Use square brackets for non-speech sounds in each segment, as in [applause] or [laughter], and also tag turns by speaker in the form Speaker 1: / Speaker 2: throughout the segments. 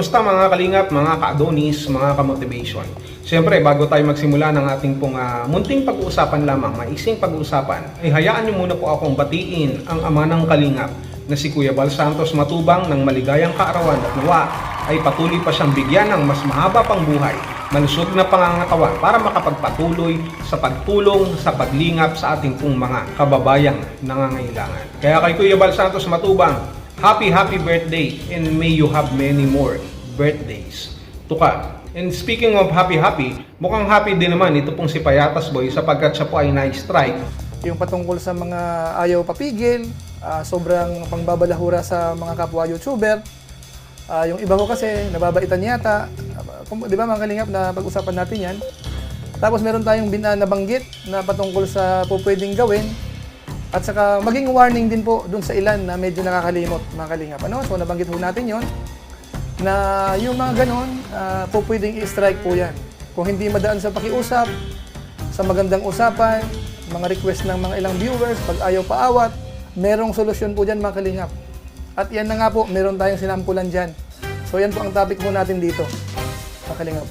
Speaker 1: Kamusta mga kalingap, mga ka-adonis, mga ka-motivation? Siyempre, bago tayo magsimula ng ating pong ah, munting pag-uusapan lamang, maising pag-uusapan, ay hayaan niyo muna po akong batiin ang ama ng kalingap na si Kuya Bal Santos Matubang ng maligayang kaarawan at nawa ay patuloy pa siyang bigyan ng mas mahaba pang buhay, malusog na pangangatawan para makapagpatuloy sa pagtulong sa paglingap sa ating pong mga kababayang nangangailangan. Kaya kay Kuya Bal Santos Matubang, happy happy birthday and may you have many more birthdays. Tuka. And speaking of happy happy, mukhang happy din naman ito pong si Payatas Boy sapagkat siya po ay na-strike
Speaker 2: yung patungkol sa mga ayaw papigil, ah, sobrang pangbabalahura sa mga kapwa YouTuber. Ah, yung iba ko kasi, nababaitan yata. Kung- di ba mga kalingap na pag-usapan natin yan? Tapos meron tayong bina nabanggit na patungkol sa po pwedeng gawin. At saka maging warning din po dun sa ilan na medyo nakakalimot mga kalingap. Ano? So nabanggit po natin yon na yung mga ganon, ah, po pwedeng i-strike po yan. Kung hindi madaan sa pakiusap, sa magandang usapan, mga request ng mga ilang viewers, pag ayaw paawat, merong solusyon po dyan mga kalingap. At yan na nga po, meron tayong sinampulan dyan. So yan po ang topic po natin dito, mga kalingap.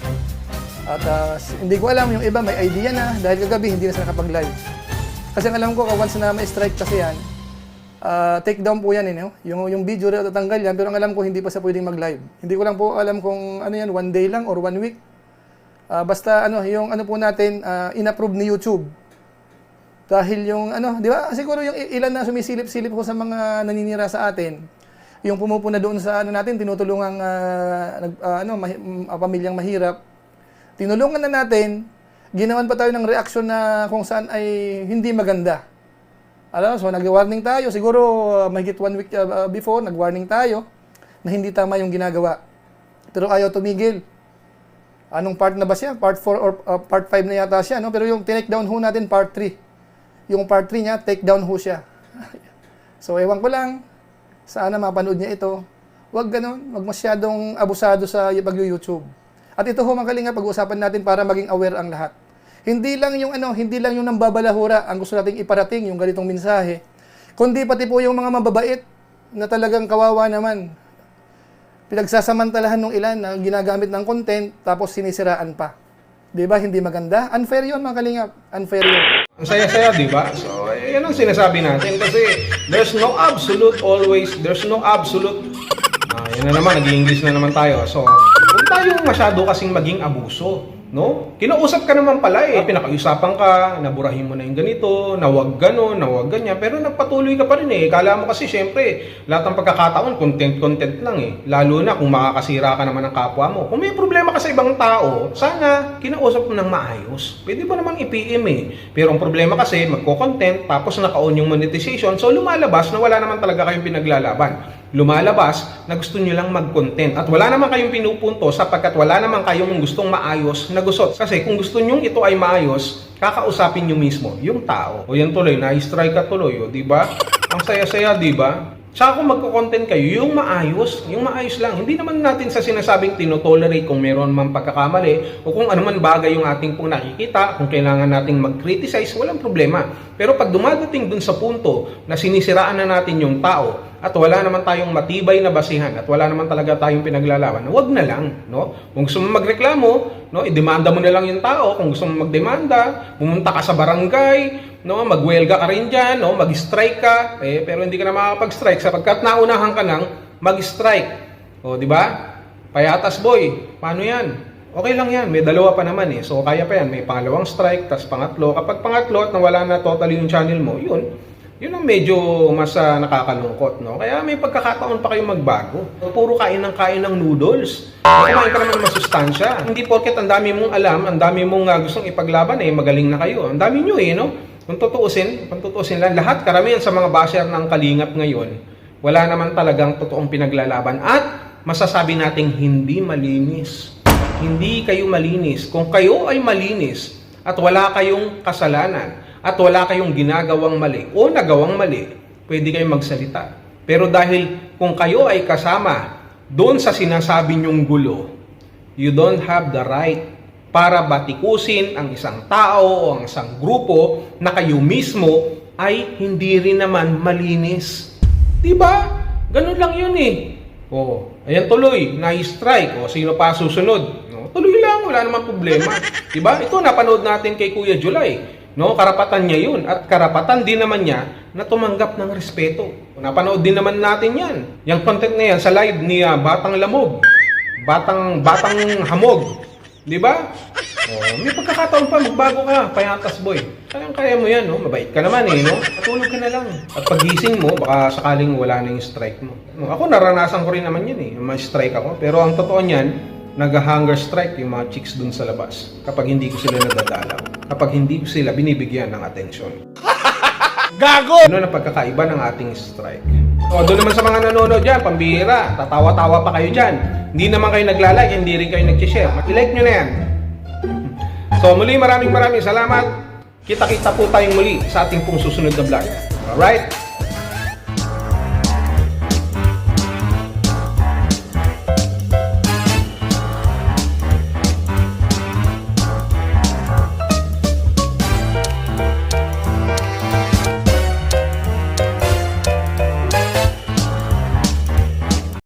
Speaker 2: At s- hindi ko alam, yung iba may idea na, dahil kagabi hindi na sila nakapag-live. Kasi ang alam ko, once na may strike kasi yan, ah, take down po yan, eh, no? yung, yung video rin tatanggal yan, pero ang alam ko hindi pa siya pwedeng mag-live. Hindi ko lang po alam kung ano yan, one day lang or one week. Ah, basta ano, yung ano po natin, ah, in-approve ni YouTube. Dahil yung ano, di ba? Siguro yung ilan na sumisilip-silip ko sa mga naninira sa atin, yung pumupuna doon sa ano natin, tinutulungang ah, nag, ah, ano, ah, pamilyang mahirap. Tinulungan na natin, ginawan pa tayo ng reaksyon na kung saan ay hindi maganda. Alam so nag-warning tayo, siguro ah, mahigit one week ah, ah, before, nag-warning tayo na hindi tama yung ginagawa. Pero ayaw tumigil. Anong part na ba siya? Part 4 or uh, part 5 na yata siya, no? Pero yung tinake down ho natin, part 3. Yung part 3 niya, take down ho siya. [laughs] so, ewan ko lang. Sana mapanood niya ito. Huwag ganun. Huwag masyadong abusado sa pag-YouTube. At ito ho, mga kalinga, pag-uusapan natin para maging aware ang lahat. Hindi lang yung ano, hindi lang yung nambabalahura ang gusto nating iparating, yung ganitong mensahe. Kundi pati po yung mga mababait na talagang kawawa naman pinagsasamantalahan ng ilan na ginagamit ng content tapos sinisiraan pa. 'Di ba? Hindi maganda. Unfair 'yon, mga kalingap. Unfair 'yon.
Speaker 1: Ang saya-saya, di ba? So, eh, yan ang sinasabi natin kasi there's no absolute always, there's no absolute. Yan na naman, nag-English na naman tayo. So, huwag tayo masyado kasing maging abuso. No? Kinausap ka naman pala eh. Pinakausapan ka, naburahin mo na yung ganito, na wag gano'n, na wag ganyan. Pero nagpatuloy ka pa rin eh. Kala mo kasi syempre, lahat ng pagkakataon, content-content lang eh. Lalo na kung makakasira ka naman ng kapwa mo. Kung may problema ka sa ibang tao, sana kinausap mo ng maayos. Pwede ba namang i-PM eh. Pero ang problema kasi, magko-content, tapos naka-on yung monetization, so lumalabas na wala naman talaga kayong pinaglalaban lumalabas na gusto nyo lang mag-content. At wala naman kayong pinupunto sapagkat wala naman kayong gustong maayos na gusot. Kasi kung gusto nyo ito ay maayos, kakausapin nyo mismo yung tao. O yan tuloy, na-strike ka tuloy, o di ba? Ang saya-saya, di ba? Tsaka kung magko-content kayo, yung maayos, yung maayos lang. Hindi naman natin sa sinasabing tinotolerate kung meron man pagkakamali o kung ano man bagay yung ating pong nakikita, kung kailangan nating mag-criticize, walang problema. Pero pag dumadating dun sa punto na sinisiraan na natin yung tao at wala naman tayong matibay na basihan at wala naman talaga tayong pinaglalaban, wag na lang, no? Kung gusto mo magreklamo, no, idemanda mo na lang yung tao. Kung gusto mo magdemanda, pumunta ka sa barangay, no, magwelga ka rin diyan, no, mag-strike ka, eh pero hindi ka na makakapag-strike sapagkat naunahan ka nang mag-strike. O, di ba? Payatas boy, paano 'yan? Okay lang yan, may dalawa pa naman eh. So kaya pa yan, may pangalawang strike, tas pangatlo. Kapag pangatlo at nawala na totally yung channel mo, yun, yun ang medyo mas ah, nakakalungkot, no? Kaya may pagkakataon pa kayong magbago. Puro kain ng kain ng noodles. Kumain ka naman ng masustansya. Hindi porket ang dami mong alam, ang dami mong ah, gustong ipaglaban, eh, magaling na kayo. Ang dami nyo eh, no? Kung tutuusin, kung tutuusin lang, lahat, karamihan sa mga basher ng kalingap ngayon, wala naman talagang totoong pinaglalaban. At masasabi nating hindi malinis. Hindi kayo malinis. Kung kayo ay malinis at wala kayong kasalanan at wala kayong ginagawang mali o nagawang mali, pwede kayong magsalita. Pero dahil kung kayo ay kasama doon sa sinasabi nyong gulo, you don't have the right para batikusin ang isang tao o ang isang grupo na kayo mismo ay hindi rin naman malinis. 'Di ba? Ganun lang 'yun eh. Oo. Ayan tuloy, na-strike. O, sino pa susunod? No? Tuloy lang, wala namang problema. [laughs] diba? Ito, napanood natin kay Kuya July. No, karapatan niya yun. At karapatan din naman niya na tumanggap ng respeto. Napanood din naman natin yan. Yung content na yan sa live ni ah, Batang Lamog. Batang, Batang Hamog. Di ba? Oh, may pagkakataon pa, magbago ka, payatas boy. Kayang kaya mo yan, no? Mabait ka naman eh, no? Patulog ka na lang. At pagising mo, baka sakaling wala na yung strike mo. No, ako, naranasan ko rin naman yun eh, may strike ako. Pero ang totoo niyan, nag-hunger strike yung mga chicks dun sa labas kapag hindi ko sila nadadalaw. Kapag hindi ko sila binibigyan ng atensyon.
Speaker 3: Gago!
Speaker 1: Ano ang pagkakaiba ng ating strike? O, doon naman sa mga nanonood dyan, pambihira, tatawa-tawa pa kayo dyan. Hindi naman kayo nagla-like, hindi rin kayo nag-share. I-like nyo na yan. So, muli maraming maraming salamat. Kita-kita po tayong muli sa ating pong susunod na vlog. Alright?